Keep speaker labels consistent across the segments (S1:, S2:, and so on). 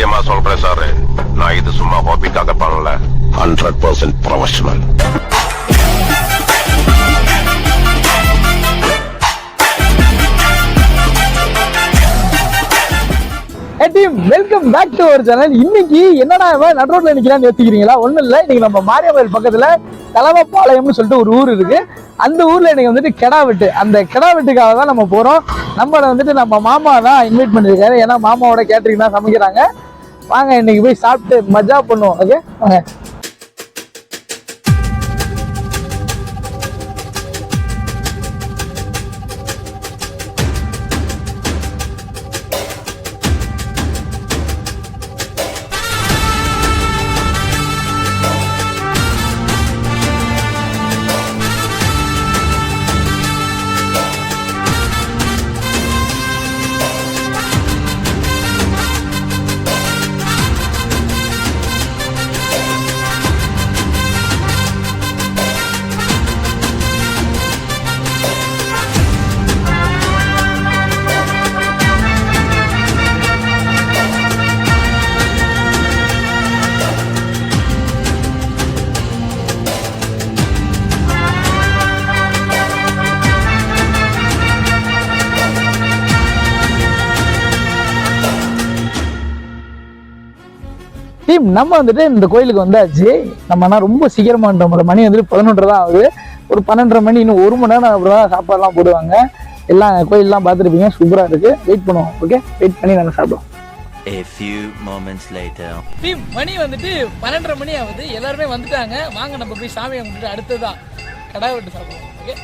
S1: சத்தியமா சொல்றேன் சார். நான் இது சும்மா ஹாபிக்காக பண்ணல. Hundred percent professional
S2: welcome back to our channel இன்னைக்கு என்னடா இவன் நடுரோட்ல நிக்கிறான்னு யோசிக்கிறீங்களா? ஒண்ணும் இல்ல. இன்னைக்கு நம்ம மாரியம்மன் பக்கத்துல தலவப்பாளையம்னு சொல்லிட்டு ஒரு ஊர் இருக்கு. அந்த ஊர்ல இன்னைக்கு வந்துட்டு கெடா வெட்டு. அந்த கெடா வெட்டுக்காக தான் நம்ம போறோம். நம்மள வந்துட்டு நம்ம மாமா தான் இன்வைட் பண்ணிருக்காரு. ஏன்னா மாமாவோட கேட்டரிங் தான் சமைக்கிறாங்க. வாங்க இன்னைக்கு போய் சாப்பிட்டு மஜா பண்ணுவோம் ஓகே வாங்க. டீம் நம்ம வந்துட்டு இந்த கோயிலுக்கு வந்தாச்சு. நம்ம ஆனால் ரொம்ப சீக்கிரமா வந்துட்டோம். மணி வந்துட்டு பதினொன்றரை தான் ஆகுது. ஒரு பன்னெண்டரை மணி இன்னும் ஒரு மணி நேரம் அப்புறம் தான் சாப்பாடுலாம் போடுவாங்க. எல்லாம் கோயிலெலாம் பார்த்துருப்பீங்க. சூப்பராக இருக்கு. வெயிட் பண்ணுவோம் ஓகே வெயிட் பண்ணி நாங்கள் சாப்பிடுவோம்.
S3: A few moments later.
S2: Team மணி வந்துட்டு பன்னெண்டரை மணி ஆகுது. எல்லாருமே வந்துட்டாங்க. வாங்க நம்ம போய் சாமியை கும்பிட்டு அடுத்ததான் கடா வெட்டு சாப்பிடுவோம் ஓகே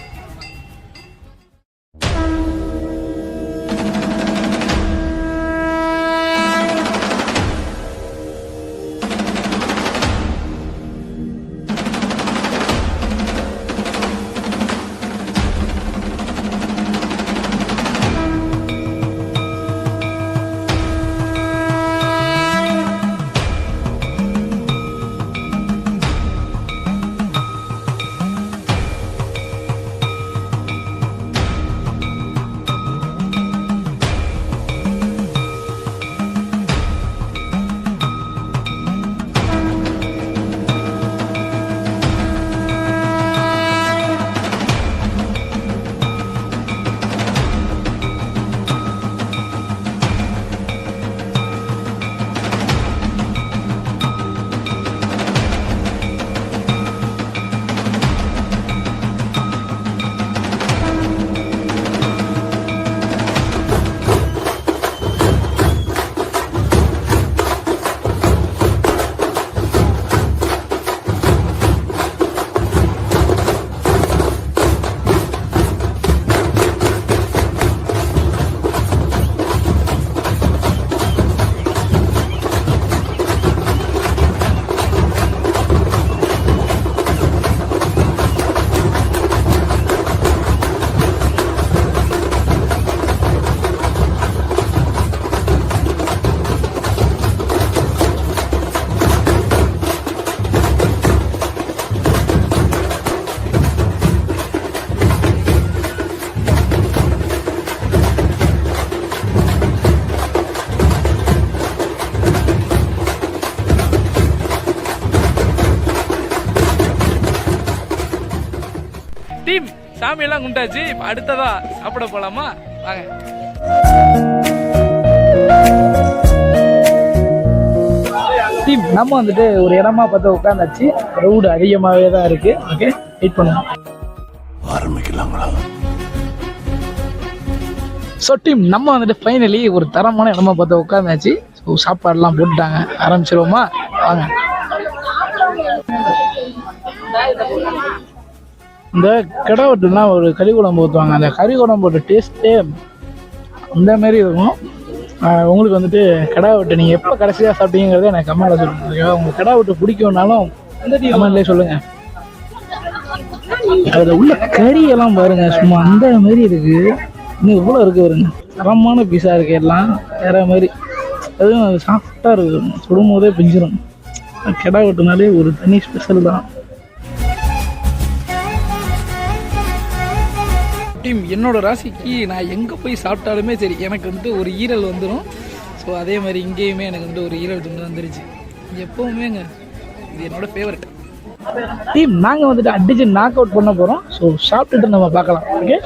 S2: சாமியெல்லாம் கும்பிட்டாச்சு இப்போ அடுத்ததா சாப்பிட போலாமா? வாங்க. டீம் நம்ம வந்துட்டு ஒரு இடமா பார்த்து உட்காந்தாச்சு. க்ரௌடு அதிகமாகவே தான் இருக்கு. ஓகே வெயிட் பண்ணுவோம்
S1: ஆரம்பிக்கலாங்களா
S2: ஸோ டீம் நம்ம வந்துட்டு ஃபைனலி ஒரு தரமான இடமா பார்த்து உட்காந்தாச்சு. ஸோ சாப்பாடுலாம் போட்டுட்டாங்க. ஆரம்பிச்சிருவோமா? வாங்க. இந்த கிடா வெட்டுலாம் ஒரு கறி குழம்பு ஊற்றுவாங்க அந்த கறி குழம்போட டேஸ்ட்டே அந்த மாதிரி இருக்கும். உங்களுக்கு வந்துட்டு கிடா வெட்டு நீங்கள் எப்போ கடைசியாக சாப்பிட்டீங்கிறத எனக்கு கமெண்ட்டில் சொல்லுங்க. உங்கள் உங்களுக்கு கடா வெட்டு பிடிக்கும்னாலும் கமெண்ட்லேயே சொல்லுங்கள் அதில் உள்ள கறியெல்லாம் பாருங்க சும்மா அந்த மாதிரி இருக்கு. இன்னும் இவ்வளோ இருக்கு பாருங்க. தரமான பீஸாக இருக்கு எல்லாம் வேற மாதிரி அதுவும் அது சாஃப்டாக இருக்கு சுடும் போதே பிஞ்சிடும் கிடா வெட்டுனாலே ஒரு தனி ஸ்பெஷல் தான். டீம் என்னோட ராசிக்கு நான் எங்கே போய் சாப்பிட்டாலுமே சரி எனக்கு வந்துட்டு ஒரு ஈரல் வந்துடும் ஸோ அதே மாதிரி இங்கேயுமே எனக்கு வந்துட்டு ஒரு ஈரல் துண்டு வந்துருச்சு. எப்பவுமேங்க இது என்னோட ஃபேவரட் டீம் நாங்கள் வந்துட்டு அடிச்சு நாக் அவுட் பண்ண போகிறோம் ஸோ சாப்பிட்டுட்டு நம்ம பார்க்கலாம். Okay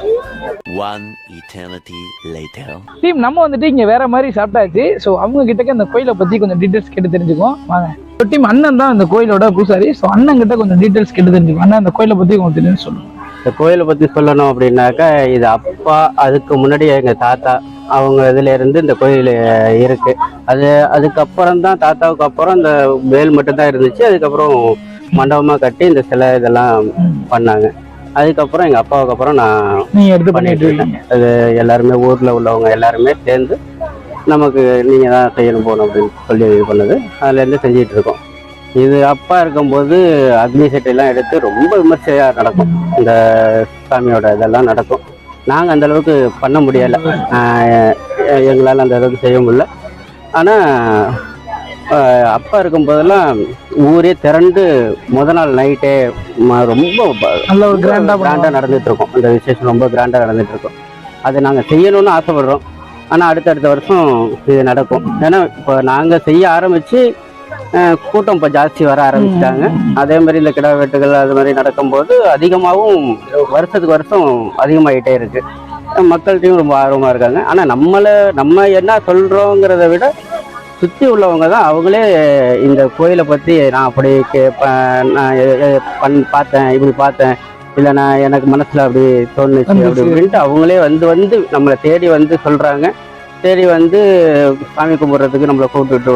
S3: One eternity later.
S2: Team நம்ம வந்துட்டு இங்கே வேற மாதிரி சாப்பிட்டாச்சு. ஸோ அவங்க கிட்டக்க இந்த கோயிலை பற்றி கொஞ்சம் டீட்டெயில்ஸ் கேட்டு தெரிஞ்சுக்குவோம். வாங்க. டீம் அண்ணன் தான் இந்த கோயிலோட பூசாரி. ஸோ அண்ணன் கிட்ட கொஞ்சம் டீட்டெயில்ஸ் கேட்டு தெரிஞ்சுக்குவோம். அண்ணன் இந்த கோயிலை பற்றி உங்களுக்கு தெரிஞ்சு சொல்லுங்க.
S4: இந்த கோயிலை பத்தி சொல்லணும் அப்படின்னாக்கா இது அப்பா அதுக்கு முன்னாடி எங்க தாத்தா அவங்க இதுல இருந்து இந்த கோயில் இருக்கு. அது அதுக்கப்புறம் தான் தாத்தாவுக்கு அப்புறம் இந்த வேல் மட்டும் தான் இருந்துச்சு. அதுக்கப்புறம் மண்டபமா கட்டி இந்த சிலை இதெல்லாம் பண்ணாங்க. அதுக்கப்புறம் எங்க அப்பாவுக்கு அப்புறம் நான்
S2: நீங்கள் எடுத்து பண்ணிட்டு
S4: இருக்கேன். அது எல்லாருமே ஊர்ல உள்ளவங்க எல்லாருமே சேர்ந்து நமக்கு நீங்க தான் செய்யணும் போகணும் அப்படின்னு சொல்லி இது பண்ணது. அதுல இருந்து செஞ்சுட்டு இருக்கோம். இது அப்பா இருக்கும்போது அக்னி சட்டையெல்லாம் எடுத்து ரொம்ப விமர்சையா நடக்கும். இந்த சாமியோட இதெல்லாம் நடக்கும். நாங்கள் அந்த அளவுக்கு பண்ண முடியலை. எங்களால் அந்த அளவுக்கு செய்ய முடியல. ஆனால் அப்பா இருக்கும்போதெல்லாம் ஊரே திரண்டு முத நாள் நைட்டே ரொம்ப
S2: நல்ல ஒரு கிராண்டா
S4: கிராண்டாக நடந்துட்டு இருக்கும் அந்த விசேஷம் ரொம்ப கிராண்டாக நடந்துட்டு இருக்கும் அதை நாங்கள் செய்யணும்னு ஆசைப்படுறோம். ஆனால் அடுத்தடுத்த வருஷம் இது நடக்கும். ஏன்னா இப்போ நாங்கள் செய்ய ஆரம்பித்து கூட்டம் இப்போ ஜாஸ்தி வர ஆரம்பிச்சிட்டாங்க. அதே மாதிரி இந்த கிடா வெட்டுகள் அது மாதிரி நடக்கும்போது அதிகமாகவும் வருஷத்துக்கு வருஷம் அதிகமாகிட்டே இருக்கு. மக்கள்கிட்டையும் ரொம்ப ஆர்வமாக இருக்காங்க. ஆனால் நம்மளை நம்ம என்ன சொல்கிறோங்கிறத விட சுற்றி உள்ளவங்க தான் அவங்களே இந்த கோயிலை பற்றி நான் அப்படி நான் பண் பார்த்தேன் இப்படி பார்த்தேன். இல்லை நான் எனக்கு மனசில் அப்படி தோணுச்சு அப்படி
S2: வந்துச்சு.
S4: இப்படின்ட்டு அவங்களே வந்து வந்து நம்மளை தேடி வந்து சொல்கிறாங்க தேடி வந்து சாமி கும்பிட்றதுக்கு நம்மளை கூப்பிட்டு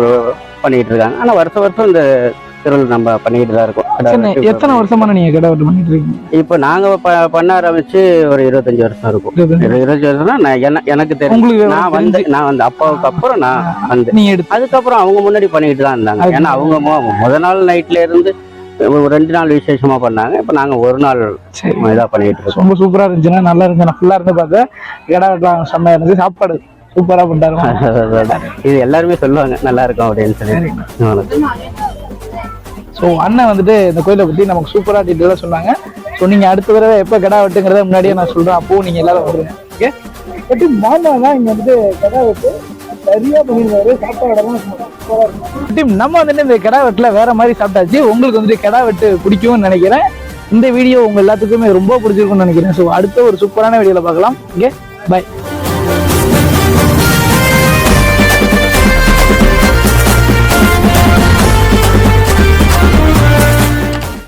S4: பண்ணிட்டு இருக்காங்க. ஆனால் வருஷம் வருஷம் இந்த திருவிழா நம்ம பண்ணிக்கிட்டு தான் இருக்கோம்.
S2: எத்தனை எத்தனை வருஷமா நீங்க கடை பண்ணிட்டு இருக்கீங்க?
S4: இப்போ நாங்கள் ப பண்ண ஆரம்பிச்சு ஒரு இருபத்தஞ்சு வருஷம் இருக்கும். இரு- இருபத்தஞ்சு வருஷம்னா நான் எனக்கு தெரியும் நான் வந்து நான் வந்து அப்பாவுக்கு அப்புறம் நான் வந்து. அதுக்கப்புறம் அவங்க முன்னாடி பண்ணிக்கிட்டு தான் இருந்தாங்க. ஏன்னா அவங்க முத நாள் நைட்ல இருந்து ஒரு ரெண்டு நாள் விசேஷமா பண்ணாங்க. இப்போ நாங்க ஒரு நாள்
S2: சரி.
S4: இதா பண்ணிட்டு இருக்கோம்.
S2: ரொம்ப சூப்பரா இருந்துச்சுன்னா நல்லா இருந்துச்சு நான் ஃபுல்லா இருந்து பார்த்தேன் கடை வெட்டலாம் செம்மையா இருந்துச்சு. சாப்பாடு சூப்பரா பண்ணிட்டாரு
S4: இது எல்லாருமே சொல்லுவாங்க நல்லா இருக்கும் அப்படின்னு சொல்லி.
S2: ஸோ அண்ணன் வந்துட்டு இந்த கோயிலை பத்தி நமக்கு சூப்பரா டீட்டெயிலாக சொன்னாங்க. ஸோ நீங்க அடுத்த தடவை எப்போ கடை வெட்டுங்கிறத முன்னாடியே நான் சொல்றேன். அப்போ நீங்க எல்லாரும் வந்துருங்க. ஓகே வெட்டி மாமா தான் இங்க வந்துட்டு கடை வெட்டு. சரியா பண்ணிருந்தாரு சாப்பாடெல்லாம் டீம் நம்ம வந்துட்டு இந்த கடை வெட்டுல வேற மாதிரி சாப்பிட்டாச்சு. உங்களுக்கு வந்துட்டு கடை வெட்டு பிடிக்கும்னு நினைக்கிறேன். இந்த வீடியோ உங்க எல்லாத்துக்குமே ரொம்ப பிடிச்சிருக்கும்னு நினைக்கிறேன். ஸோ அடுத்த ஒரு சூப்பரான வீடியோல பார்க்கலாம். Okay bye